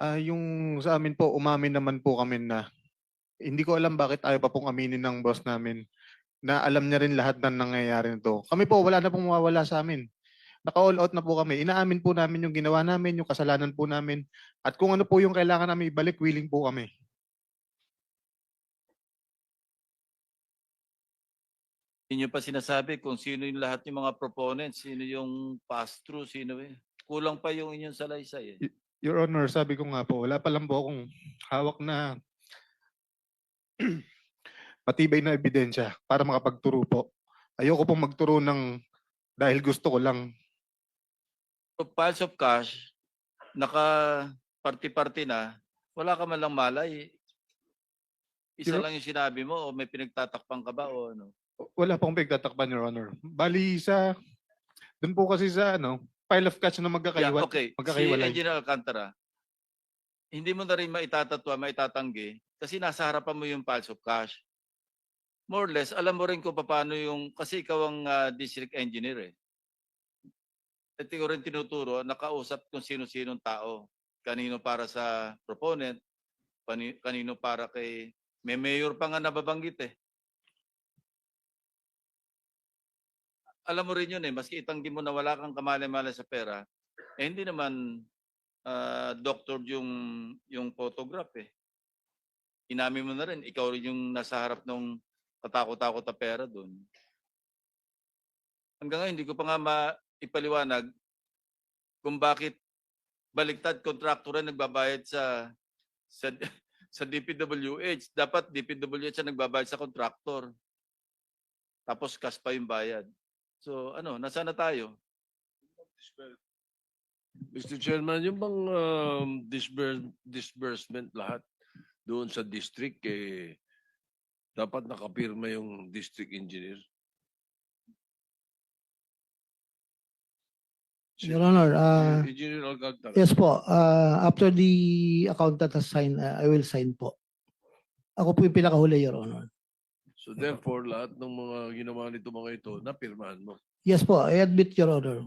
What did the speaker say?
Ah, yung sa amin po, umamin naman po kami na hindi ko alam bakit ayaw pa pong aminin ng boss namin na alam niya rin lahat ng nangyayari nito. Kami po, wala na pong mawawala sa amin. Naka-all out na po kami. Inaamin po namin yung ginawa namin, yung kasalanan po namin. At kung ano po yung kailangan namin ibalik, willing po kami. Hindi nyo pa sinasabi kung sino yung lahat yung mga proponents, sino yung pass-through, sino eh. Kulang pa yung inyong salaysay eh. Your Honor, sabi ko nga po, wala pa lang po akong hawak na matibay na ebidensya para makapagturo po. Ayoko pong magturo ng dahil gusto ko lang. So, piles of cash, naka party-party na, wala ka man lang malay. Isa Your- lang yung sinabi mo o may pinagtatakpan ka ba o ano? Wala pong pagtatakpan, Your Honor. Bali sa, dun po kasi sa ano, pile of cash na Yeah, magkakaiwan. okay. Si magkakaiwalay. Engineer Alcantara, hindi mo na rin maitatatwa, maitatanggi kasi nasa harapan mo yung piles of cash. More or less, alam mo rin kung paano yung, kasi ikaw ang ah, district engineer eh. At ikaw rin tinuturo, nakausap kung sino-sinong tao. Kanino para sa proponent, kanino para kay, may mayor pa nga nababanggit eh. Alam mo rin yun eh, maski itanggi mo na wala kang kamali-mali sa pera, eh hindi naman ah, doctor yung yung photograph eh. Inamin mo na rin, ikaw rin yung nasa harap ng katakot-takot na pera doon. Hanggang ngayon, hindi ko pa nga maipaliwanag kung bakit baliktad kontraktor ang nagbabayad sa sa sa DPWH. Dapat DPWH ang nagbabayad sa kontraktor. Tapos cash pa yung bayad. So ano, nasaan na tayo? Mr. Chairman, yung bang um, disburse, disbursement lahat doon sa district, eh, dapat nakapirma yung district engineer. Si- Your Honor, uh, Engineer Alcantara. yes po, uh, after the accountant has signed, uh, I will sign po. Ako po yung pinakahuli, Your Honor. So therefore, lahat ng mga ginawa nito mga ito, napirmahan mo. Yes po, I admit, Your Honor.